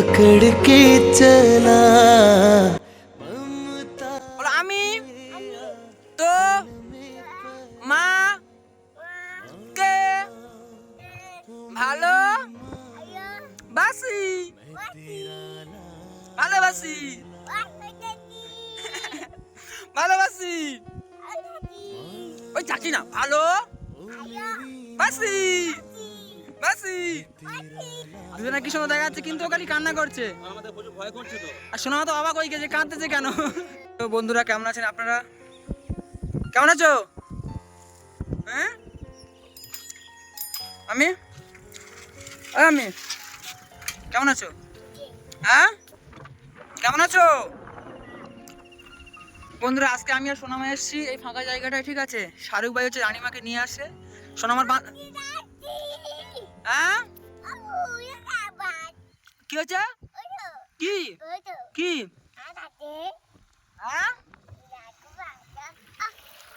पकड़ के चला ममता বলো আমি তো মা কে ভালো বাসি ভালোবাসি ভালোবাসি ওই চাচি না ভালো বাসি বাসি দুজনে কি সুন্দর দেখা যাচ্ছে কিন্তু ও খালি কান্না করছে। আর শোনা তো অবাক হয়ে গেছে, কাঁদতেছে কেন? তো বন্ধুরা, কেমন আছেন আপনারা? কেমন আছো? হ্যাঁ? আমি? আমি? কেমন আছো? হ্যাঁ? কেমন আছো? বন্ধুরা, আজকে আমি আর সোনামা এসেছি এই ফাঁকা জায়গাটায়, ঠিক আছে? শাহরুখ ভাই হচ্ছে রানিমাকে নিয়ে আসে। সোনামার হ্যাঁ কি হচ্ছে? কি? কি?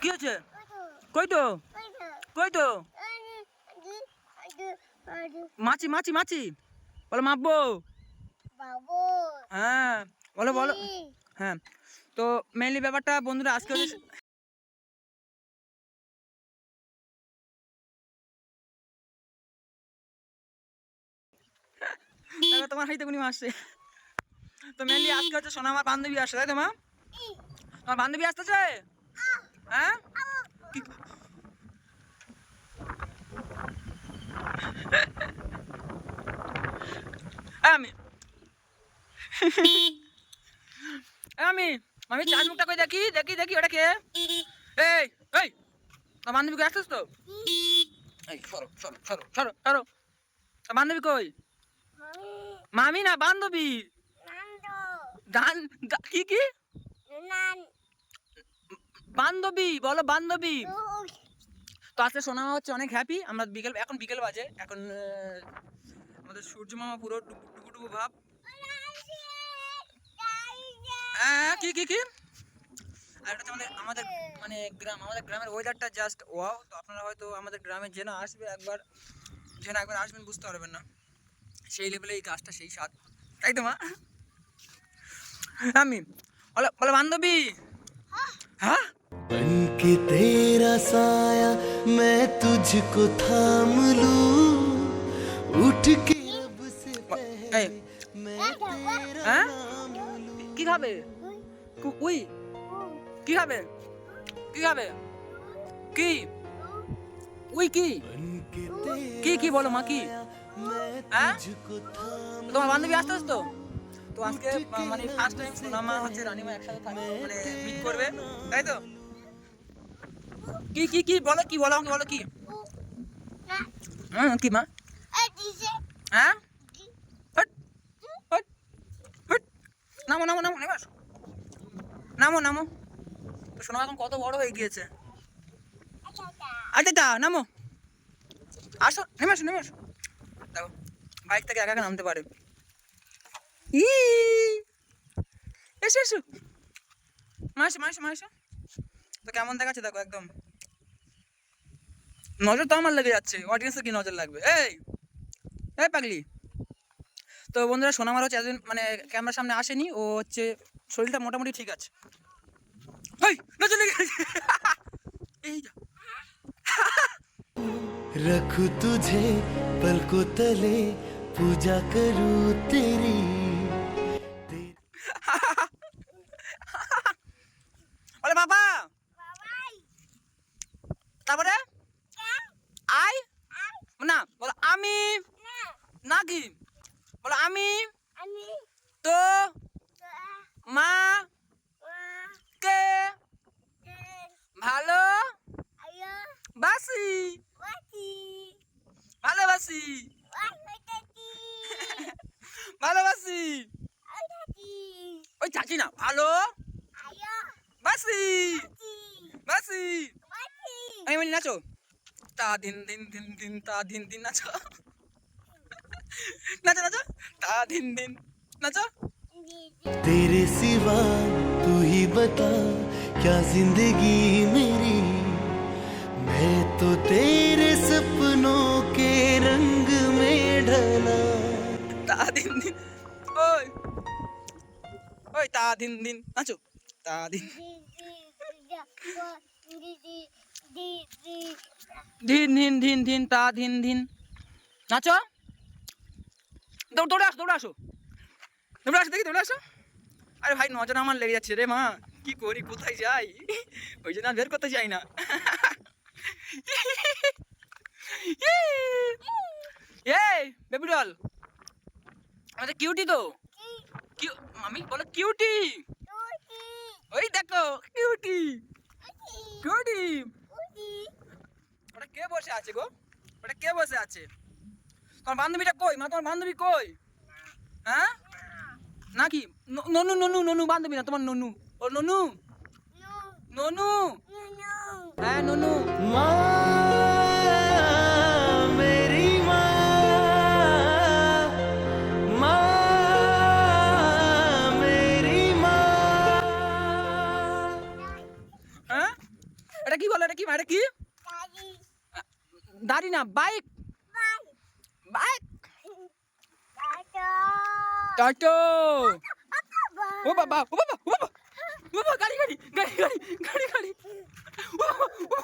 কি হচ্ছে? কই তো কই তো মাছি মাছি মাছি। বলো মাপবো হ্যাঁ বলো বলো। হ্যাঁ। তো মেইনলি ব্যাপারটা বন্ধুরা আজকে দেখো তোমার হাইতে কোনি আসছে। তো মেইনলি আজকে হচ্ছে সোনা আমার বান্ধবী আসছে তাই তো মা? তোমার বান্ধবী আসতেছে হ্যাঁ? আমি। আমি। আমি চার মুখটা কই দেখি? দেখি দেখি ওটা কে? এই এই। তোর বান্ধবী আসছিস তো? এই সরো সরো সরো সরো সরো। বান্ধবী কই? মামি না বান্ধবী? কি কি? বান্ধবী বলো বান্ধবী। তো আজকে সোনামা হচ্ছে অনেক হ্যাপি আমরা বিকেল এখন বিকেল বাজে এখন আমাদের সূর্য মামা পুরো ডুবু ডুবু ভাব। হ্যাঁ কি কি কি? আর এটা আমাদের আমাদের মানে গ্রাম আমাদের গ্রামের ওয়েদারটা জাস্ট ওয়াও তো আপনারা হয়তো আমাদের গ্রামে যে না আসবে একবার যে না একবার আসবেন বুঝতে পারবেন না। সেই লেভেলে এই গাছটা সেই স্বাদ তাই তো মা আমি বলো বলো বান্ধবী হ্যাঁ बन के तेरा साया मैं तुझको थाम लूं उठ के अब से पहले এই मैं तेरा হ্যাঁ नाम लूं কি খাবে কু- উই কি খাবে কি খাবে কি উই কি बन के तेरा কি কি বলো মা কি मैं হ্যাঁ? তোমার বান্ধবী আসতে তো? তো আজকে মানে ফার্স্ট টাইম সোনামা হচ্ছে রানিমা একসাথে থাকবে মানে মিট করবে, তাই তো? কি কি কি, বলো কি, বলো আমাকে, বলো কি? হ্যাঁ কি মা? হ্যাঁ? নামো নামো নামো, নেমে নামো নামো। তো সোনামা এখন কত বড় হয়ে গিয়েছে? আচ্ছা তা নামো। আসো, নেমে আসো নেমে আসো। দেখো বাইক থেকে একা একা নামতে পারে। ই! এসো এসো। মাসো মাসো মাসো তো কেমন দেখাচ্ছে দেখো একদম। নজর তো আমার লেগে যাচ্ছে। অডিয়েন্সের কি নজর লাগবে? এই! এই পাগলি। তো বন্ধুরা সোনামার হচ্ছে এতদিন মানে ক্যামেরার সামনে আসেনি। ও হচ্ছে শরীরটা মোটামুটি ঠিক আছে। এই এই যা। रखूं तुझे पलकों तले पूजा करूं तेरी तेरी বলে বাবা তারপরে আই না বলো আমি নাকি বলো আমি दिन दिन दिन दिन ता दिन दिन नाचो नाचो नाचो ता दिन दिन नाचो तेरे सिवा तू ही बता क्या ज़िंदगी मेरी? मैं तो तेरे सपनों के रंग में ढला। ता दिन दिन। ओए। ओए ता दिन दिन नाचो ता दिन। ধিন ধিন ধিন ধিন তা ধিন ধিন। নাচো। দৌড় আসো দৌড়ে আসো। দৌড়ে আসো দেখি দৌড়ে আসো। আরে ভাই নজর আমার লেগে যাচ্ছে রে মা। কি করি কোথায় যাই? ওই জন্য বের করতে চাই না। এই বেবি ডল আমাদের কিউটি তো। কিউ মামি বলো কিউটি ওই দেখো কিউটি কিউটি ওটা কে বসে আছে গো? ওটা কে বসে আছে? তোমার বান্ধবীটা কই? মা তোমার বান্ধবী কই? হ্যাঁ? নাকি? ন- ননু ননু ননু বান্ধবী না তোমার ননু। ও ননু? ননু। হ্যাঁ ননু। माँ দাড়ি না বাইক। বাইক। টাটো ও বাবা ও বাবা ও বাবা। ও বাবা গাড়ি গাড়ি গাড়ি গাড়ি গাড়ি গাড়ি। ও বাবা, ও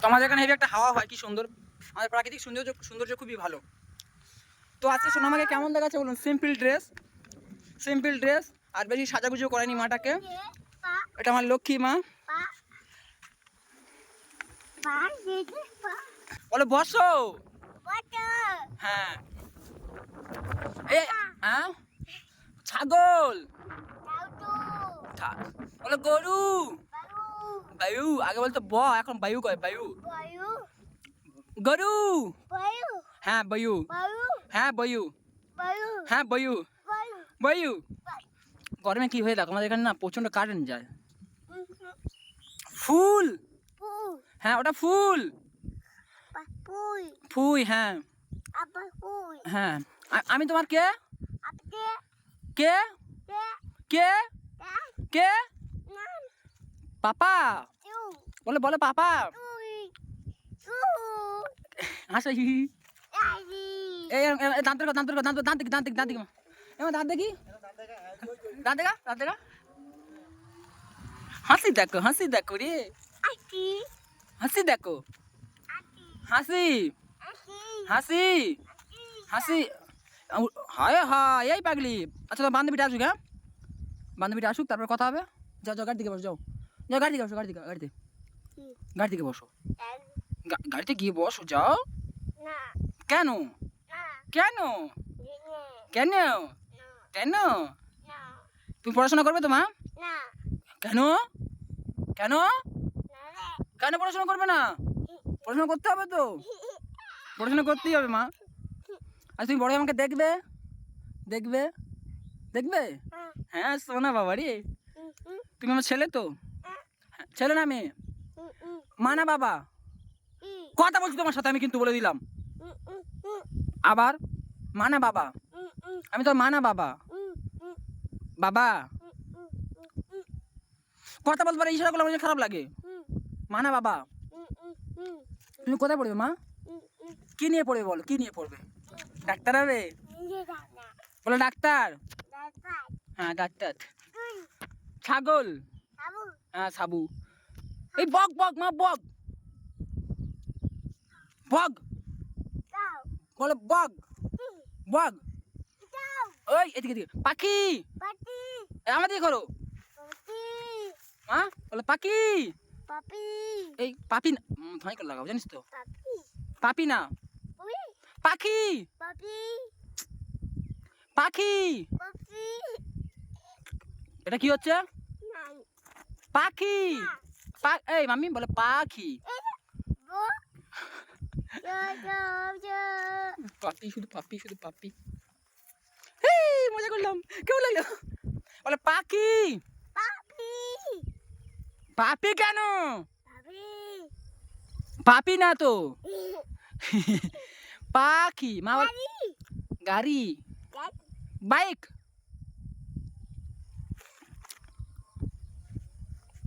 তো আমাদের এখানে একটা হাওয়া হয় কি সুন্দর। আমাদের প্রাকৃতিক সৌন্দর্য সৌন্দর্য খুবই ভালো। তো আজকে সোনামাকে কেমন দেখাচ্ছে বলুন? সিম্পল ড্রেস সিম্পল ড্রেস আর বেশি সাজাগুজো করেনি মাটাকে। এটা আমার লক্ষ্মী মা। বলো বসো। হ্যাঁ। হ্যাঁ? ছাগল। বলো গরু। বায়ু আগে বলতো ব এখন বায়ু কয় বায়ু। গরু। হ্যাঁ বায়ু। হ্যাঁ বায়ু। হ্যাঁ বায়ু। বায়ু। গরমে কি হয়ে দেখো আমাদের এখানে না প্রচণ্ড কারেন্ট যায়। ফুল! হ্যাঁ ওটা ফুল। ফুই হ্যাঁ। হ্যাঁ। আমি তোমার কে? কে? কে? কে? পাপা! বলে বলে পাপা! হাসো হি। এই দাঁত দাঁত দাঁত দাঁত দাঁত দাঁত। এমন দাঁত দেখি। দাঁত হাসি দেখো হাসি দেখো রে। হাসি দেখো। হাসি। হাসি। হাসি। হায় হায় এই পাগলি। আচ্ছা তোমার বান্ধবীটা আসুক হ্যাঁ? বান্ধবীটা আসুক তারপর কথা হবে। যাও যাও গাড়ি দিকে বসো যাও। যাও গাড়ি দিকে বসো গাড়ি দিকে গাড়িতে। গাড়ি দিকে বসো। গাড়িতে গিয়ে বসো যাও। কেন? কেন? কেন? কেন? তুমি পড়াশোনা করবে তো মা? কেন? কেন? কেন পড়াশোনা করবে না? পড়াশোনা করতে হবে তো। পড়াশোনা করতেই হবে মা। আর তুমি বড় হয়ে আমাকে দেখবে? দেখবে? দেখবে? হ্যাঁ। শোনা বাবা রে তুমি আমার ছেলে তো? হ্যাঁ, ছেলে না মেয়ে? মা না বাবা? কথা বলছি তোমার সাথে আমি কিন্তু বলে দিলাম। আবার মা না বাবা? আমি তোর মা না, বাবা। বাবা। কথা বলতে পারে ইশারা করলে আমার খারাপ লাগে। মা না, বাবা। তুমি কোথায় পড়বে, মা? কি নিয়ে পড়বে বলো, কি নিয়ে পড়বে? ডাক্তার হবে? বলো, ডাক্তার। হ্যাঁ ডাক্তার। ছাগল? হ্যাঁ সাবু। এই বক বক, মা, বক। বক। বলো, বক। বক। ওই এদিকে এদিকে। পাখি! আমার দিকে করো হ্যাঁ বলো পাখি! এই পাপি না ধাই করে লাগাও জানিস তো? পাপি। না। পাখি! পাখি! এটা কি হচ্ছে? পাখি! এই মাম্মি বলে পাখি। পাপি শুধু পাপি শুধু পাপি। মজা করলাম। কেমন লাগল? বলে পাখি। পাপি কেন? পাপি। না তো? পাখি। মা গাড়ি। বাইক।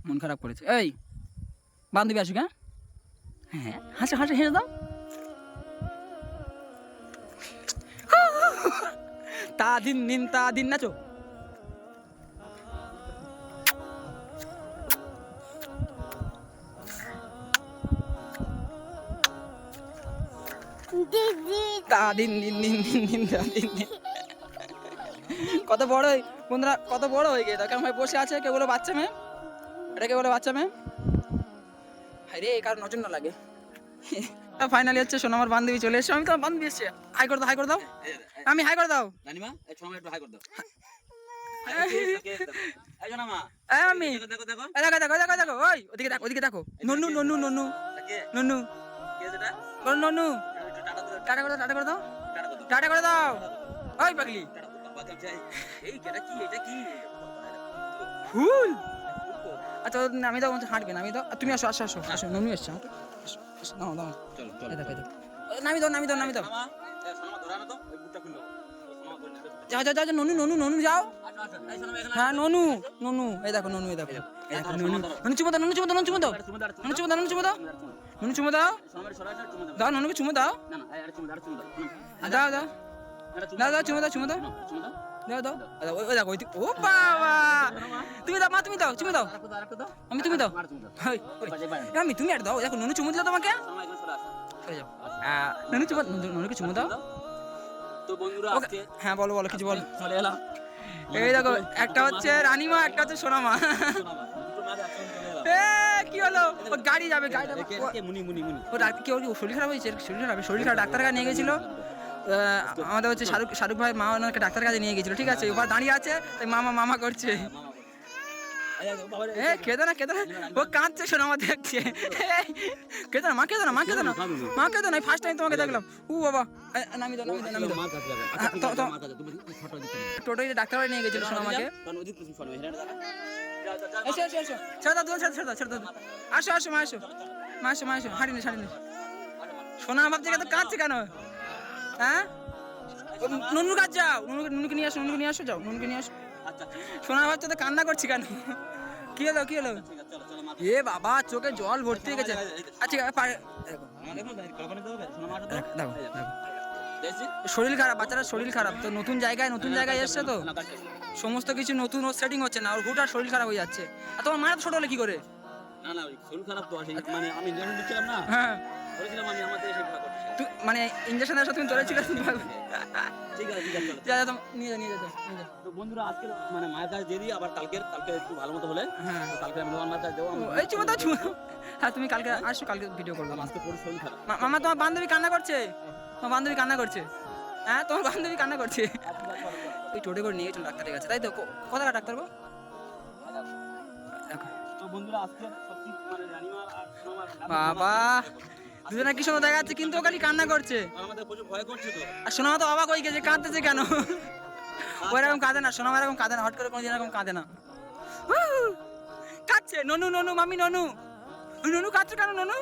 মন খারাপ করেছে। এই বান্ধবী আসুক হ্যাঁ? হ্যাঁ হাসে হাসে হেসে দাও। তা দিন দিন তা দিন নাচো তা দিন দিন দিন দিন দিন তা দিন কত বড় হয়ে বন্ধুরা কত বড় হয়ে গিয়ে কেমন ভাই বসে আছে? কেউ বলো বাচ্চা মেয়ে এটা কে বলে বাচ্চা মেয়ে হাই রে কার নজর না লাগে। ফাইনালি হচ্ছে শোনো আমার বান্ধবী চলে এসছো। আমি তো বান্ধবী এসছে। হাই করে দাও হাই করে দাও। আমি হাই করে দাও। একটু হাই কর আমি। দেখো দেখো দেখো। দেখো ওই ওদিকে দেখো ওদিকে দেখো। ননু ননু ননু। কে ননু। কে যেটা বলো ননু। একটু টাটা করে দাও টাটা করে দাও। টাটা করে দাও। ওই পাগলি। ফুল। আচ্ছা আমি তো হাঁটবে না আমি তো তুমি আসো আসো আসো আসো ননু এসছে নাও নাও চল দেখো নামি দাও নামি দাও নামি দাও। যাও যাও যাও ননু ননু ননু যাও। হ্যাঁ ননু ননু এই দেখো ননু এই দেখো। ননু ননু চুমো দাও ননু চুমো দাও ননু চুমো দাও। ননু চুমো দাও ননু চুমো দাও। ননু চুমো দাও। দাও। ননুকে চুমো দাও। দাও দাও। দাও দাও দাও দাও চুমো দাও। দাও দাও। ওই দেখো ওই ও বাবা! তুমি দাও মা তুমি দাও চুমো দাও। আমি তুমি দাও। চুমো আমি তুমি আর দাও। দেখো ননু চুমো দিল তোমাকে। ননু চুমো ননু- ননুকে চুমো দাও। তো বন্ধুরা আজকে হ্যাঁ বলো বলো কিছু বলো। চলে এলাম। এই দেখো একটা হচ্ছে রানীমা একটা হচ্ছে সোনামা। কি হলো? গাড়ি যাবে গাড়ি ও- একে মুনি মুনি মুনি। ও ডাক্তার কি ওর শরীর খারাপ হয়েছে? শরীর খারাপ শরীর খারাপ ডাক্তার কাছে নিয়ে গেছিল? আমাদের হচ্ছে শাহরুখ শাহরুখ ভাই মা ওনাকে ডাক্তার কাছে নিয়ে গেছিল ঠিক আছে? এবার দাঁড়িয়ে আছে তাই মামা মামা করছে। এ কেদো না কেদো না। ও কাঁদছে শোনো আমার দেখছে। কেদো না মা কেদো না মা কেদো না। মা কেদো না ফার্স্ট টাইম তোমাকে দেখলাম। উ বাবা। নামি দাও নামি দাও নামি দাও। হ্যাঁ, তো- তো- ডাক্তার নিয়ে গেছিল শোনো আমাকে। এসো এসো এসো। ছেড়ে দাও ছেড়ে ছেড়ে দাও ছেড়ে দাও আসো আসো মা আসো। মা আসো মা আসো। হাঁটি নি হাঁটি নি। সোনা ভাবছে তো কাঁদছে কেন? হ্যাঁ? নুনুর কাজ যাও। নুনুকে নুনুকে নিয়ে আসো নুনুকে নিয়ে আসো যাও নুনুকে নিয়ে আসো। সোনা ভাবছে তো কান্না করছি কেন? কি হলো কি হলো? এ বাবা চোখে জল ভর্তি হয়ে গেছে। আচ্ছা দেখো। শরীর খারাপ বাচ্চারা শরীর খারাপ। তো নতুন জায়গায় নতুন জায়গায় এসছে তো? সমস্ত কিছু নতুন ওর সেটিং হচ্ছে না ওর আর শরীর খারাপ হয়ে যাচ্ছে। আর তোমার মায়ের ছোট হলে কি করে? না না শরীর খারাপ তো মানে আমি ইঞ্জেকশন দিচ্ছিলাম না হ্যাঁ। বলেছিলাম আমি আমাদের মানে ইঞ্জেকশন দেওয়ার সময় তুমি ধরেছিল ঠিক আছে ঠিক আছে চলো। যা তুমি নিয়ে যা নিয়ে যা, যা নিয়ে যা তো বন্ধুরা আজকে মানে মায়ের কাছে দিয়ে দিই আবার কালকের কালকে একটু ভালো মতো হলে। হ্যাঁ। কালকে আমি মায়ের কাছে দেবো এই চুমো দাও চুমো হ্যাঁ তুমি কালকে আসো কালকে ভিডিও করব। আমার আজকে পুরো শরীর খারাপ। মামা তোমার বান্ধবী কান্না করছে? তোমার বান্ধবী কান্না করছে? হ্যাঁ তোমার বান্ধবী কান্না করছে? ওই টোটে করে নিয়ে গেছিল ডাক্তারের কাছে তাই তো? কো- কোথায় ডাক্তার গো? তো বন্ধুরা আজকে মানে বাবা। দুজনে কি সুন্দর দেখা যাচ্ছে কিন্তু ও খালি কান্না করছে। আর আমাদের প্রচুর ভয় করছে তো। আর সোনামা তো অবাক হয়ে গেছে কাঁদতেছে কেন? ও এরকম কাঁদে না সোনামা এরকম কাঁদে না হট করে কোনোদিন এরকম কাঁদে না! কাঁদছে ননু ননু মামি ননু। ননু কাঁদছো কেন ননু?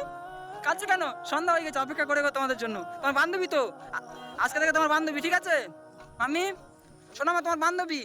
কাঁদছো কেন? সন্ধ্যা হয়ে গেছে অপেক্ষা করে তোমাদের জন্য। তোমার বান্ধবী তো? আজকে থেকে তোমার বান্ধবী ঠিক আছে? মামি? সোনামা তোমার বান্ধবী?